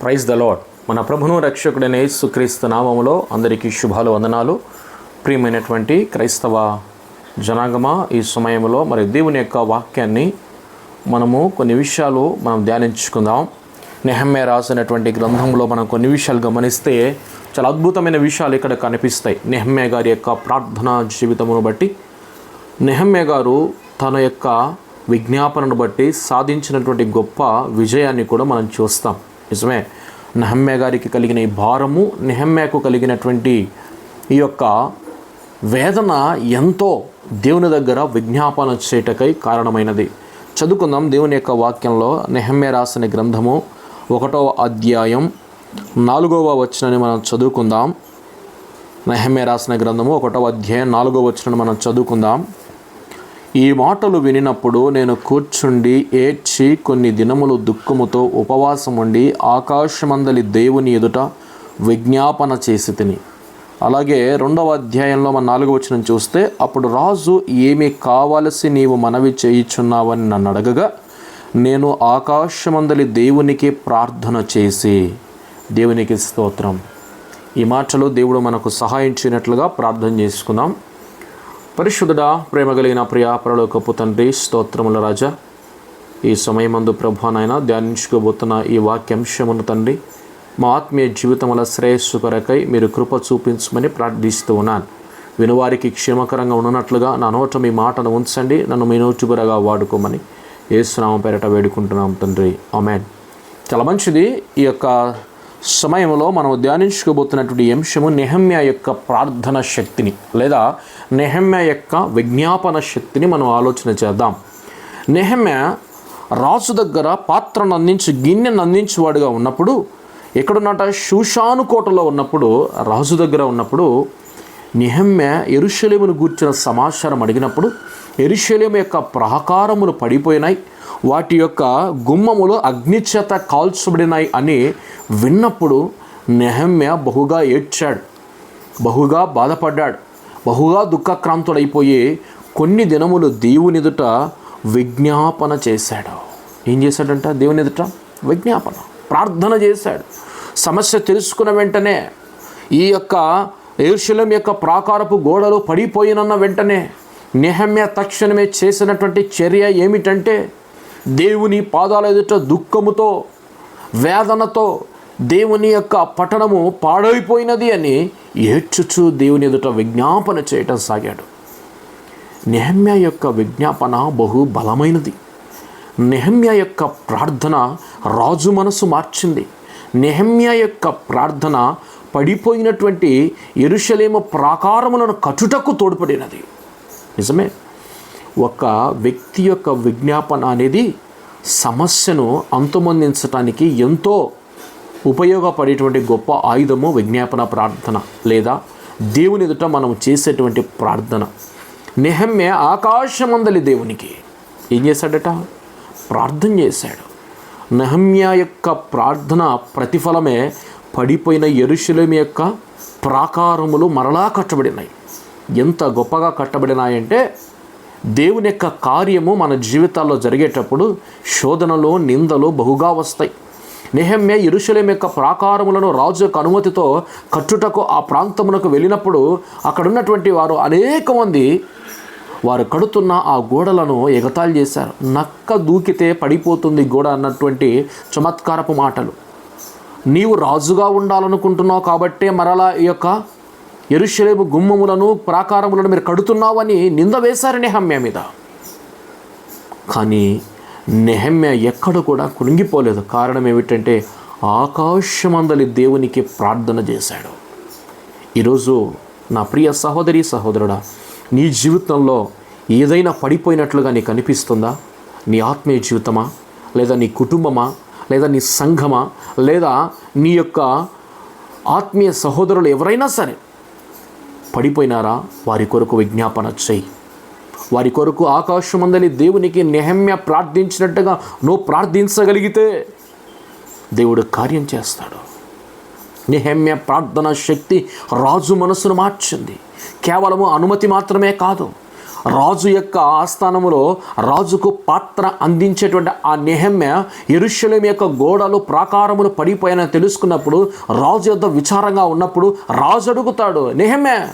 Praise the lord మన ప్రభును రక్షకుడైన యేసుక్రీస్తు నామములో అందరికీ శుభాలు వందనాలు. ప్రియమైనటువంటి క్రైస్తవ జనాగమ ఈ సమయంలో మరి దేవుని యొక్క వాక్యాన్ని మనము కొన్ని విషయాలు మనం ధ్యానించుకుందాం. నెహమ్మే రాసినటువంటి గ్రంథంలో మనం కొన్ని విషయాలు గమనిస్తే చాలా అద్భుతమైన విషయాలు ఇక్కడ కనిపిస్తాయి. నెహమ్మే గారి యొక్క ప్రార్థనా జీవితమును బట్టి నెహమ్మే గారు తన యొక్క విజ్ఞాపనను బట్టి సాధించినటువంటి గొప్ప విజయాన్ని కూడా మనం చూస్తాం. నిజమే. నెహమ్మే గారికి కలిగిన ఈ భారము నెహమ్ಮೇకు కలిగినటువంటి ఈ యొక్క వేదన ఎంతో దేవుని దగ్గర విజ్ఞాపన చేయటకై కారణమైనది. చదువుకుందాం దేవుని యొక్క వాక్యంలో నెహమ్మే రాసిన గ్రంథము ఒకటవ అధ్యాయం నాలుగవ వచనాన్ని మనం చదువుకుందాం. నెహమ్మే రాసిన గ్రంథము ఒకటవ అధ్యాయం నాలుగవ వచనం మనం చదువుకుందాం. ఈ మాటలు వినినప్పుడు నేను కూర్చుండి ఏడ్చి కొన్ని దినములు దుఃఖముతో ఉపవాసం ఉండి ఆకాశమందలి దేవుని ఎదుట విజ్ఞాపన చేసి తిని. అలాగే రెండవ అధ్యాయంలో మన నాలుగు వచ్చిన చూస్తే అప్పుడు రాజు ఏమి కావలసి నీవు మనవి చేయిచున్నావని నన్ను అడగగా నేను ఆకాశమందలి దేవునికి ప్రార్థన చేసి దేవునికి స్తోత్రం. ఈ మాటలు దేవుడు మనకు సహాయం చేయనట్లుగా ప్రార్థన చేసుకుందాం. పరిశుద్ధుడా ప్రేమ కలిగిన ప్రియ పరలోకపు తండ్రి స్తోత్రముల రాజా. ఈ సమయమందు ప్రభు ధ్యానించుకోబోతున్న ఈ వాక్యాంశమును తండ్రి మా ఆత్మీయ జీవితముల శ్రేయస్సు కొరకై మీరు కృప చూపించమని ప్రార్థిస్తూ ఉన్నాను. వినువారికి క్షేమకరంగా ఉన్నట్లుగా నా నోట మీ మాటను ఉంచండి నన్ను మీ నోచుగురగా వాడుకోమని ఏసునామ పేరట వేడుకుంటున్నాం తండ్రి. ఆమెన్. చాలా మంచిది ఈ యొక్క సమయంలో మనం ధ్యానించుకోబోతున్నటువంటి అంశము నెహమ్య యొక్క ప్రార్థన శక్తిని లేదా నెహమ్య యొక్క విజ్ఞాపన శక్తిని మనం ఆలోచన చేద్దాం. నెహమ్య రాజు దగ్గర పాత్రను అందించి గిన్నెను అందించేవాడుగా ఉన్నప్పుడు ఎక్కడున్నట? షూషాను కోటలో ఉన్నప్పుడు రాజు దగ్గర ఉన్నప్పుడు నిహమ్య ఎరుషలేమును గూర్చిన సమాచారం అడిగినప్పుడు ఎరుషలేము యొక్క ప్రాకారములు పడిపోయినాయి. వాటి యొక్క గుమ్మములు అగ్నిచేత కాల్చబడినాయి అని విన్నప్పుడు నెహమ్య బహుగా ఏడ్చాడు. బహుగా బాధపడ్డాడు. బహుగా దుఃఖక్రాంతుడైపోయి కొన్ని దినములు దేవుని ఎదుట విజ్ఞాపన చేశాడు. ఏం చేశాడంట? దేవుని ఎదుట విజ్ఞాపన ప్రార్థన చేశాడు. సమస్య తెలుసుకున్న వెంటనే ఈ యొక్క ఏర్శలం యొక్క ప్రాకారపు గోడలు పడిపోయినన్న వెంటనే నెహమ్య తక్షణమే చేసినటువంటి చర్య ఏమిటంటే దేవుని పాదాల ఎదుట దుఃఖముతో వేదనతో దేవుని యొక్క పట్టణము పాడైపోయినది అని ఏడ్చుచు దేవుని ఎదుట విజ్ఞాపన చేయటం సాగాడు. నెహమ్య యొక్క విజ్ఞాపన బహు బలమైనది. నెహమ్య యొక్క ప్రార్థన రాజు మనసు మార్చింది. నెహమ్య యొక్క ప్రార్థన పడిపోయినటువంటి ఎరుషలేమ ప్రాకారములను కట్టుటకు తోడ్పడినది. నిజమే? ఒక వ్యక్తి యొక్క విజ్ఞాపన అనేది సమస్యను అంతమొందించడానికి ఎంతో ఉపయోగపడేటువంటి గొప్ప ఆయుధము విజ్ఞాపన ప్రార్థన లేదా దేవుని ఎదుట మనం చేసేటువంటి ప్రార్థన. నెహమ్య ఆకాశమందలి దేవునికి. ఏం చేశాడట? ప్రార్థన చేశాడు. నెహమ్య యొక్క ప్రార్థన ప్రతిఫలమే పడిపోయిన ఎరుశలేం యొక్క ప్రాకారములు మరలా కట్టబడినాయి. ఎంత గొప్పగా కట్టబడినాయంటే దేవుని యొక్క కార్యము మన జీవితాల్లో జరిగేటప్పుడు శోధనలు నిందలు బహుగా వస్తాయి. నెహమ్య ఇరుషులేం యొక్క ప్రాకారములను రాజు యొక్క అనుమతితో కట్టుటకు ఆ ప్రాంతమునకు వెళ్ళినప్పుడు అక్కడున్నటువంటి వారు అనేక మంది వారు కడుతున్న ఆ గోడలను ఎగతాళి చేశారు. నక్క దూకితే పడిపోతుంది గోడ అన్నటువంటి చమత్కారపు మాటలు. నీవు రాజుగా ఉండాలనుకుంటున్నావు కాబట్టే మరలా ఈ యొక్క ఎరుషలేము గుమ్మములను ప్రాకారములను మీరు కడుతున్నావని నింద వేశారు నెహమ్య మీద. కానీ నెహమ్య ఎక్కడ కూడా కుణిగిపోలేదు కారణం ఏమిటంటే ఆకాశమందలి దేవునికి ప్రార్థన చేశాడు. ఈరోజు నా ప్రియ సహోదరి సహోదరుడా నీ జీవితంలో ఏదైనా పడిపోయినట్లుగా నీకు అనిపిస్తుందా? నీ ఆత్మీయ జీవితమా? లేదా నీ కుటుంబమా? లేదా నీ సంఘమా? లేదా నీ యొక్క ఆత్మీయ సహోదరులు ఎవరైనా సరే పడిపోయినారా? వారి కొరకు విజ్ఞాపన చేయి. వారి కొరకు ఆకాశమందలి దేవునికి నెహమ్య ప్రార్థించినట్టుగా నువ్వు ప్రార్థించగలిగితే దేవుడు కార్యం చేస్తాడు. నిహమ్య ప్రార్థన శక్తి రాజు మనసును మార్చింది. కేవలము అనుమతి మాత్రమే కాదు రాజు యొక్క ఆస్థానములో రాజుకు పాత్ర అందించేటువంటి ఆ నిహమ్య ఎరుషలేం యొక్క గోడలు ప్రాకారములు పడిపోయాయని తెలుసుకున్నప్పుడు రాజు యొక్క విచారంగా ఉన్నప్పుడు రాజు అడుగుతాడు నిహమ్య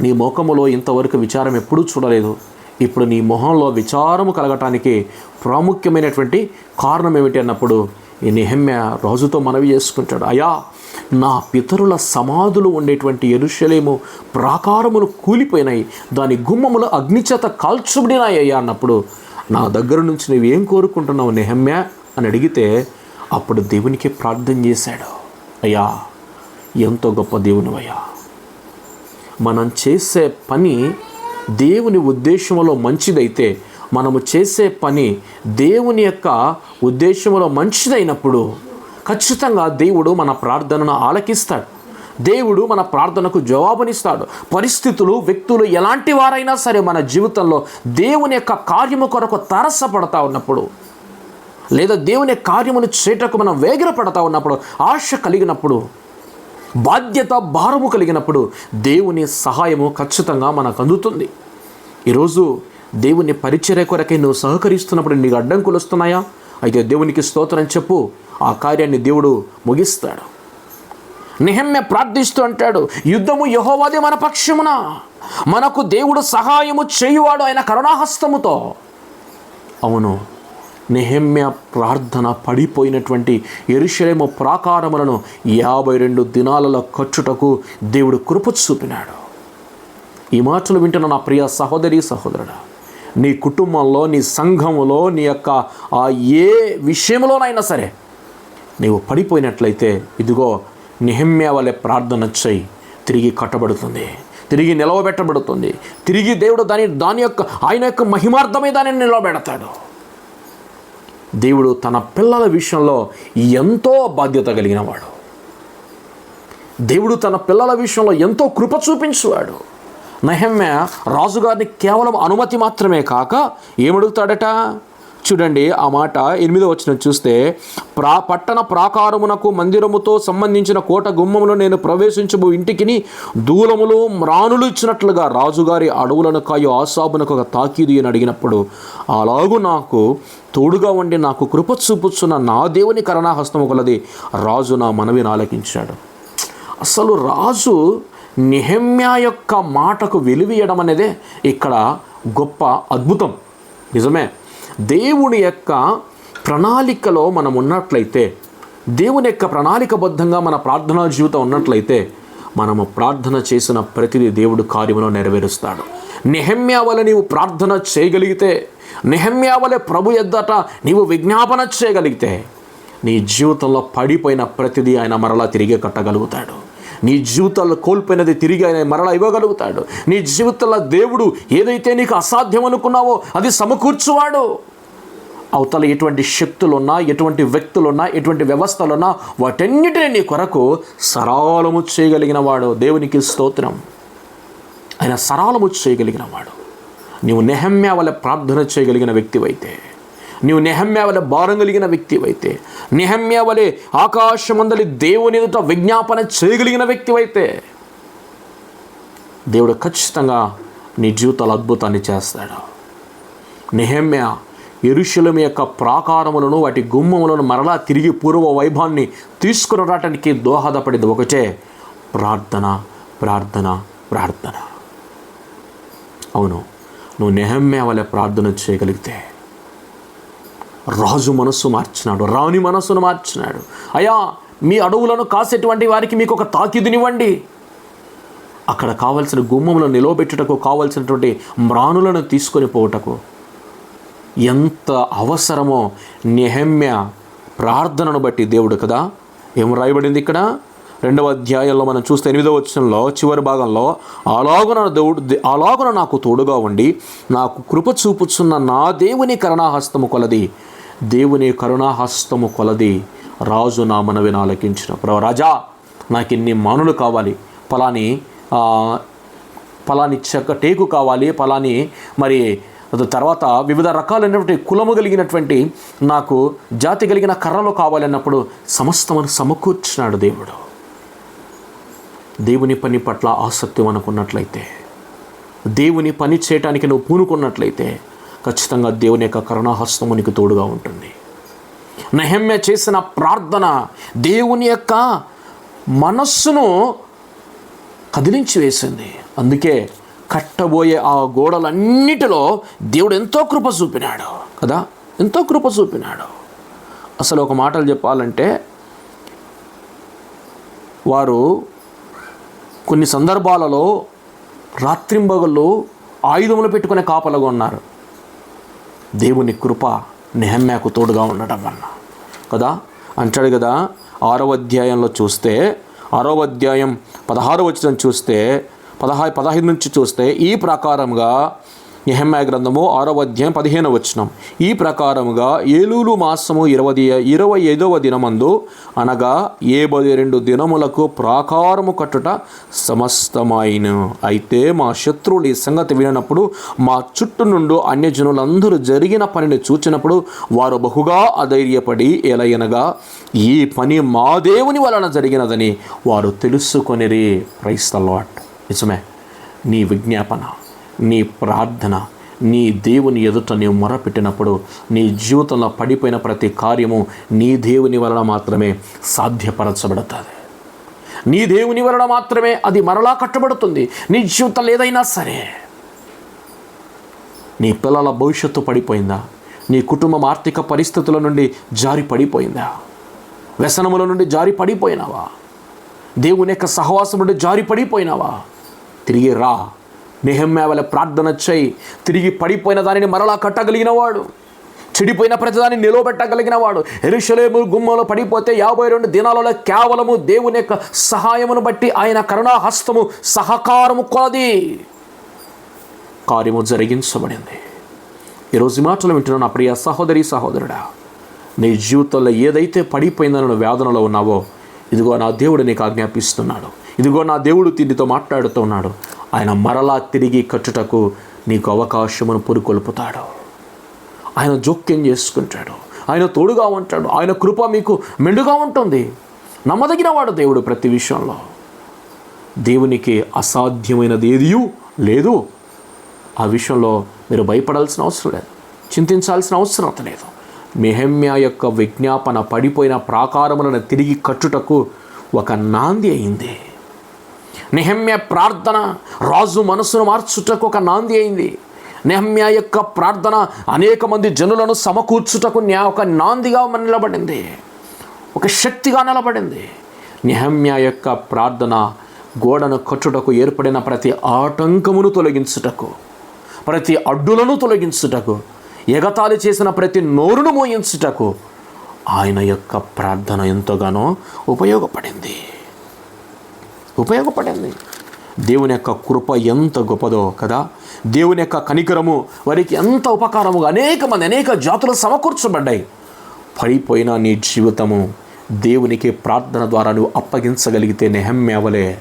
నీ ముఖములో ఇంతవరకు విచారం ఎప్పుడూ చూడలేదు. ఇప్పుడు నీ మొహంలో విచారము కలగటానికి ప్రాముఖ్యమైనటువంటి కారణం ఏమిటి అన్నప్పుడు ఈ నెహమ్య రాజుతో మనవి చేసుకుంటాడు. అయా నా పితరుల సమాధులు ఉండేటువంటి ఎరుషలేము ప్రాకారములు కూలిపోయినాయి. దాని గుమ్మములు అగ్నిచేత కాల్చుబడినాయి అయ్యా అన్నప్పుడు నా దగ్గర నుంచి నువ్వేం కోరుకుంటున్నావు నెహమ్య అని అడిగితే అప్పుడు దేవునికి ప్రార్థన చేశాడు. అయ్యా ఎంతో గొప్ప దేవునివయ్యా. మనం చేసే పని దేవుని ఉద్దేశంలో మంచిదైతే మనము చేసే పని దేవుని యొక్క ఉద్దేశంలో మంచిదైనప్పుడు ఖచ్చితంగా దేవుడు మన ప్రార్థనను ఆలకిస్తాడు. దేవుడు మన ప్రార్థనకు జవాబునిస్తాడు. పరిస్థితులు వ్యక్తులు ఎలాంటి వారైనా సరే మన జీవితంలో దేవుని యొక్క కార్యము కొరకు తరసపడతా ఉన్నప్పుడు లేదా దేవుని కార్యమును చేయటకు మనం వేగిరపడతా ఉన్నప్పుడు ఆశ కలిగినప్పుడు బాధ్యత భారము కలిగినప్పుడు దేవుని సహాయము ఖచ్చితంగా మనకు అందుతుంది. ఈరోజు దేవుని పరిచర్య కొరకై నువ్వు సహకరిస్తున్నప్పుడు నీకు అడ్డంకులు వస్తున్నాయా? అయితే దేవునికి స్తోత్రం చెప్పు ఆ కార్యాన్ని దేవుడు ముగిస్తాడు. నిహమ్య ప్రార్థిస్తూ అంటాడు యుద్ధము యహోవాదే మన పక్షమున. మనకు దేవుడు సహాయము చేయువాడు ఆయన కరుణాహస్తముతో. అవును నెహమ్య ప్రార్థన పడిపోయినటువంటి ఎరుషలేము ప్రాకారములను యాభై రెండు దినాలలో ఖర్చుటకు దేవుడు కృప చూపినాడు. ఈ మాటలు వింటున్న నా ప్రియ సహోదరి సహోదరుడు నీ కుటుంబంలో నీ సంఘములో నీ యొక్క ఆ ఏ విషయంలోనైనా సరే నీవు పడిపోయినట్లయితే ఇదిగో నిహమ్య వలె ప్రార్థన చేయి. తిరిగి కట్టబడుతుంది. తిరిగి నిలవబెట్టబడుతుంది. తిరిగి దేవుడు దాని దాని యొక్క ఆయన యొక్క మహిమార్థమే దానిని నిలవబెడతాడు. దేవుడు తన పిల్లల విషయంలో ఎంతో బాధ్యత కలిగినవాడు. దేవుడు తన పిల్లల విషయంలో ఎంతో కృప చూపించువాడు. నహమ్య రాజుగారిని కేవలం అనుమతి మాత్రమే కాక ఏమడుగుతాడట? చూడండి ఆ మాట ఎనిమిదో వచ్చిన చూస్తే ప్రా పట్టణ ప్రాకారమునకు మందిరముతో సంబంధించిన కోట గుమ్మములో నేను ప్రవేశించబో ఇంటికిని దూలములు మ్రానులు ఇచ్చినట్లుగా రాజుగారి అడవులను కాయు ఆశాబునకు ఒక తాకీదు అని అడిగినప్పుడు అలాగూ నాకు తోడుగా ఉండి నాకు కృప చూపుచున్న నా దేవుని కరుణాహస్తము కొలది రాజు నా మనవిని ఆలకించాడు అసలు రాజు నిహమ్యా యొక్క మాటకు వెలివియడం అనేదే ఇక్కడ గొప్ప అద్భుతం. నిజమే? దేవుని యొక్క ప్రణాళికలో మనం ఉన్నట్లయితే దేవుని యొక్క ప్రణాళికబద్ధంగా మన ప్రార్థనా జీవితం ఉన్నట్లయితే మనము ప్రార్థన చేసిన ప్రతిదీ దేవుడు కార్యములో నెరవేరుస్తాడు. నిహమ్యా వల్ల నీవు ప్రార్థన చేయగలిగితే నిహమ్యా ప్రభు ఎద్దట నీవు విజ్ఞాపన చేయగలిగితే నీ జీవితంలో పడిపోయిన ప్రతిదీ ఆయన మరలా తిరిగి కట్టగలుగుతాడు. నీ జీవితంలో కోల్పోయినది తిరిగి ఆయన మరలా ఇవ్వగలుగుతాడు. నీ జీవితంలో దేవుడు ఏదైతే నీకు అసాధ్యం అనుకున్నావో అది సమకూర్చువాడు. అవతల ఎటువంటి శక్తులున్నా ఎటువంటి వ్యక్తులున్నా ఎటువంటి వ్యవస్థలున్నా వాటన్నిటిని నీ కొరకు సరాలము చేయగలిగిన వాడు దేవునికి స్తోత్రం. ఆయన సరాలము చేయగలిగిన వాడు నీవు నెహమ్యా వల్ల ప్రార్థన చేయగలిగిన వ్యక్తివైతే నీవు నెహమ్య వలె భారం కలిగిన వ్యక్తివైతే నెహమ్య వలె ఆకాశమందలి దేవుని ఎదుట విజ్ఞాపన చేయగలిగిన వ్యక్తివైతే దేవుడు ఖచ్చితంగా నీ జీవితాల అద్భుతాన్ని చేస్తాడు. నెహమ్య ఎరుషులం యొక్క ప్రాకారములను వాటి గుమ్మములను మరలా తిరిగి పూర్వ వైభవాన్ని తీసుకుని రావటానికి దోహదపడేది. ఒకటే ప్రార్థన ప్రార్థన ప్రార్థన. అవును నువ్వు నెహమ్య వలె ప్రార్థన చేయగలిగితే రాజు మనస్సు మార్చినాడు రాణి మనస్సును మార్చినాడు. అయ్యా మీ అడవులను కాసేటువంటి వారికి మీకు ఒక తాకిదునివ్వండి. అక్కడ కావలసిన గుమ్మములను నిలవబెట్టుటకు కావలసినటువంటి మ్రాణులను తీసుకొని పోవుటకు ఎంత అవసరమో నిహమ్య ప్రార్థనను బట్టి దేవుడు కదా. ఏం రాయబడింది ఇక్కడ? రెండవ అధ్యాయంలో మనం చూస్తే ఎనిమిదవ వచనంలో చివరి భాగంలో అలాగున దేవుడు అలాగున నాకు తోడుగా ఉండి నాకు కృప చూపుచున్న నా దేవుని కరుణాహస్తము కొలది. దేవుని కరుణాహస్తము కొలది రాజు నా మనవి ఆలకించిన. ప్రభు రాజా నాకు ఇన్ని మానులు కావాలి. పలాని పలాని చెక్క టేకు కావాలి. పలాని మరి తర్వాత వివిధ రకాలైనటువంటి కులము కలిగినటువంటి నాకు జాతి కలిగిన కర్రలు కావాలన్నప్పుడు సమస్తమని సమకూర్చినాడు దేవుడు. దేవుని పని పట్ల ఆసక్తి మనకున్నట్లయితే దేవుని పని చేయటానికి నువ్వు పూనుకున్నట్లయితే ఖచ్చితంగా దేవుని యొక్క కరుణాహస్తము నీకు తోడుగా ఉంటుంది. నెహమ్య చేసిన ప్రార్థన దేవుని యొక్క మనస్సును కదిలించి వేసింది అందుకే కట్టబోయే ఆ గోడలన్నిటిలో దేవుడు ఎంతో కృప చూపినాడు కదా? ఎంతో కృప చూపినాడు. అసలు ఒక మాటలు చెప్పాలంటే వారు కొన్ని సందర్భాలలో రాత్రింబగళ్ళు ఆయుధములు పెట్టుకునే కాపలుగా ఉన్నారు. దేవుని కృప నెహమ్యాకు తోడుగా ఉండటం వలన. కదా? అంటాడు కదా ఆరవ అధ్యాయంలో చూస్తే ఆరవ అధ్యాయం పదహారు వచ్చిన చూస్తే పదహారు పదహైదు నుంచి చూస్తే ఈ ప్రకారంగా నెహమ్యా గ్రంథము ఆరవ అధ్యాయం పదిహేను వచనం. ఈ ప్రకారముగా ఏలూలు మాసము ఇరవై ఇరవై ఐదవ దినమందు అనగా ఏబది రెండు దినములకు ప్రాకారము కట్టుట సమస్తమైన. అయితే మా శత్రువులు ఈ సంగతి వినప్పుడు మా చుట్టూ నుండి అన్యజనులందరూ జరిగిన పనిని చూచినప్పుడు వారు బహుగా అధైర్యపడి ఎలయనగా ఈ పని మా దేవుని వలన జరిగినదని వారు తెలుసుకొనిరి. క్రైస్తలాట్ నిజమే. నీ విజ్ఞాపన. నీ ప్రార్థన నీ దేవుని ఎదుట నీవు మొరపెట్టినప్పుడు నీ జీవితంలో పడిపోయిన ప్రతి కార్యము నీ దేవుని వలన మాత్రమే సాధ్యపరచబడుతుంది. నీ దేవుని వలన మాత్రమే అది మరలా కట్టబడుతుంది. నీ జీవితంలో ఏదైనా సరే. నీ పిల్లల భవిష్యత్తు పడిపోయిందా? నీ కుటుంబం ఆర్థిక పరిస్థితుల నుండి జారి పడిపోయిందా? వ్యసనముల నుండి జారి పడిపోయినావా? దేవుని యొక్క సహవాసం నుండి జారి పడిపోయినావా? తిరిగి రా. నెహమ్యా వల్ల ప్రార్థన చేయి. తిరిగి పడిపోయిన దానిని మరలా కట్టగలిగిన వాడు చెడిపోయిన ప్రతిదాన్ని నిలవబెట్టగలిగిన వాడు ఎరుషలేము గుమ్మలో పడిపోతే యాభై రెండు దినాలలో కేవలము దేవుని యొక్క సహాయమును బట్టి ఆయన కరుణాహస్తము సహకారము కొలది. కార్యము జరిగించబడింది. ఈరోజు మాటలు వింటున్న నా ప్రియ సహోదరి సహోదరుడా. నీ జీవితంలో ఏదైతే పడిపోయిందో నువ్వు వేదనలో ఉన్నావో ఇదిగో నా దేవుడు నీకు ఆజ్ఞాపిస్తున్నాడు. ఇదిగో నా దేవుడు తిండితో మాట్లాడుతున్నాడు ఆయన మరలా తిరిగి కట్టుటకు నీకు అవకాశమును పురుకొల్పుతాడు. ఆయన జోక్యం చేసుకుంటాడు. ఆయన తోడుగా ఉంటాడు. ఆయన కృప మీకు మెండుగా ఉంటుంది. నమ్మదగిన వాడు దేవుడు ప్రతి విషయంలో. దేవునికి అసాధ్యమైనది ఏదియూ లేదు. ఆ విషయంలో మీరు భయపడాల్సిన అవసరం లేదు. చింతించాల్సిన అవసరం లేదు. మెహమ్యా యొక్క విజ్ఞాపన పడిపోయిన ప్రాకారములను తిరిగి కట్టుటకు ఒక నాంది అయింది. నిహమ్య ప్రార్థన రాజు మనసును మార్చుటకు ఒక నాంది అయింది. నెహమ్య యొక్క ప్రార్థన అనేక మంది జనులను సమకూర్చుటకు ఒక నాందిగా నిలబడింది. ఒక శక్తిగా నిలబడింది. నెహమ్య యొక్క ప్రార్థన గోడను కట్టుటకు ఏర్పడిన ప్రతి ఆటంకమును తొలగించుటకు ప్రతి అడ్డులను తొలగించుటకు ఎగతాళి చేసిన ప్రతి నోరును మోయించుటకు ఆయన యొక్క ప్రార్థన ఎంతగానో ఉపయోగపడింది. ఉపయోగపడింది. దేవుని యొక్క కృప ఎంత గొప్పదో కదా. దేవుని యొక్క కనికరము వారికి ఎంత ఉపకారముగా అనేక మంది అనేక జాతులు సమకూర్చబడ్డాయి. పడిపోయిన నీ జీవితము దేవునికి ప్రార్థన ద్వారా నువ్వు అప్పగించగలిగితే నెహమ్మేవలే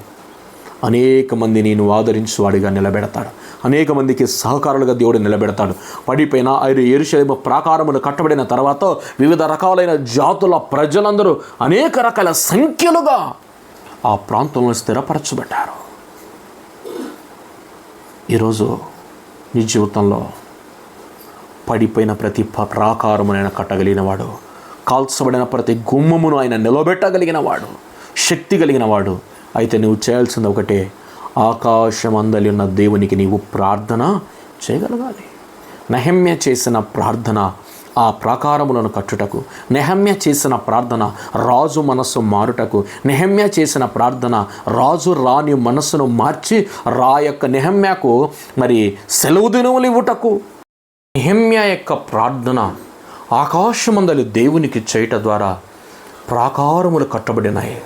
అనేక మంది నేను ఆదరించువాడిగా నిలబెడతాడు. అనేక మందికి సహకారులుగా దేవుడు నిలబెడతాడు. పడిపోయిన ఆయన ఎరుశలేమ ప్రాకారములు కట్టబడిన తర్వాత వివిధ రకాలైన జాతుల ప్రజలందరూ అనేక రకాల సంఖ్యలుగా ఆ ప్రాంతంలో స్థిరపరచబడ్డారు. ఈరోజు నీ జీవితంలో పడిపోయిన ప్రతి ప- ప్రాకారమును ఆయన కట్టగలిగిన వాడు కాల్చబడిన ప్రతి గుమ్మమును ఆయన నిలబెట్టగలిగిన వాడు శక్తి కలిగిన వాడు అయితే నువ్వు చేయాల్సింది ఒకటే ఆకాశమందలి ఉన్న దేవునికి నీవు ప్రార్థన చేయగలగాలి. నహమ్య చేసిన ప్రార్థన ఆ ప్రాకారములను కట్టుటకు. నెహమ్య చేసిన ప్రార్థన రాజు మనస్సు మారుటకు. నెహమ్య చేసిన ప్రార్థన రాజు రాని మనస్సును మార్చి రా యొక్క నెహమ్యకు మరి సెలవు దినములు ఇవ్వుటకు. నెహమ్య యొక్క ప్రార్థన ఆకాశమందలి దేవునికి చేయట ద్వారా ప్రాకారములు కట్టబడినాయి.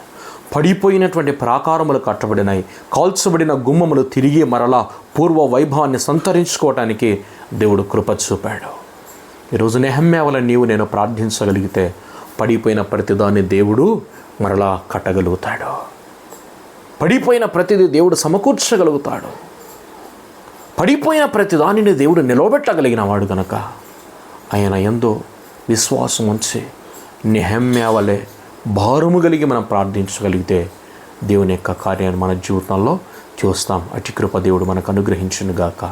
పడిపోయినటువంటి ప్రాకారములు కట్టబడినాయి. కాల్చబడిన గుమ్మములు తిరిగి మరలా పూర్వ వైభవాన్ని సంతరించుకోవటానికి దేవుడు కృప చూపాడు. ఈరోజు నెహమ్య నీవు నేను ప్రార్థించగలిగితే పడిపోయిన ప్రతిదాన్ని దేవుడు మరలా కట్టగలుగుతాడు. పడిపోయిన ప్రతిదీ దేవుడు సమకూర్చగలుగుతాడు. పడిపోయిన ప్రతిదానిని దేవుడు నిలవబెట్టగలిగిన వాడు గనక ఆయన ఎందో విశ్వాసం ఉంచి నెహమ్య వలె భారము కలిగి మనం ప్రార్థించగలిగితే దేవుని యొక్క కార్యాన్ని మన జీవితంలో చూస్తాం. అటు కృప దేవుడు మనకు అనుగ్రహించునుగాక.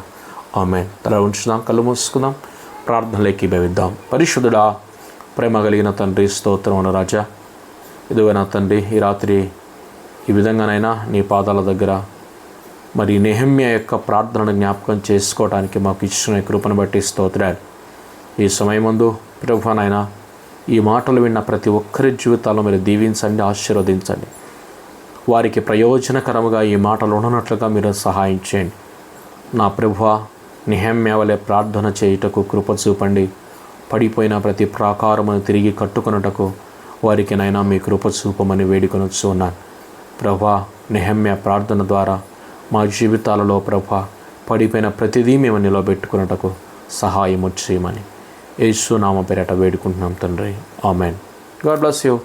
ఆమె తల ఉంచుదాం కళ్ళు మూసుకుందాం. ప్రార్థనలోకి భవిద్దాం పరిశుద్ధుడా ప్రేమ కలిగిన తండ్రి స్తోత్రమును రాజా. ఇదిగో తండ్రి ఈ రాత్రి ఈ విధంగానైనా నీ పాదాల దగ్గర మరి నెహమ్య యొక్క ప్రార్థనను జ్ఞాపకం చేసుకోవడానికి మాకు ఇచ్చిన కృపను బట్టి స్తోత్రాలు. ఈ సమయమందు ప్రభునైనా ఈ మాటలు విన్న ప్రతి ఒక్కరి జీవితాల్లో మీరు దీవించండి ఆశీర్వదించండి. వారికి ప్రయోజనకరముగా ఈ మాటలు ఉండనట్లుగా మీరు సహాయం చేయండి. నా ప్రభువ నిహమ్య వలె ప్రార్థన చేయుటకు కృప చూపండి. పడిపోయిన ప్రతి ప్రాకారమును తిరిగి కట్టుకొనుటకు వారికి నైనా మీ కృప చూపమని వేడుకొనొచ్చు ఉన్నాను ప్రభా నిహమ్య ప్రార్థన ద్వారా మా జీవితాలలో ప్రభా పడిపోయిన ప్రతిదీ మేము నిలబెట్టుకున్నటకు సహాయం చేయమని. యేసునామ పేరట వేడుకుంటున్నాం తండ్రి. ఆమెన్. God bless you.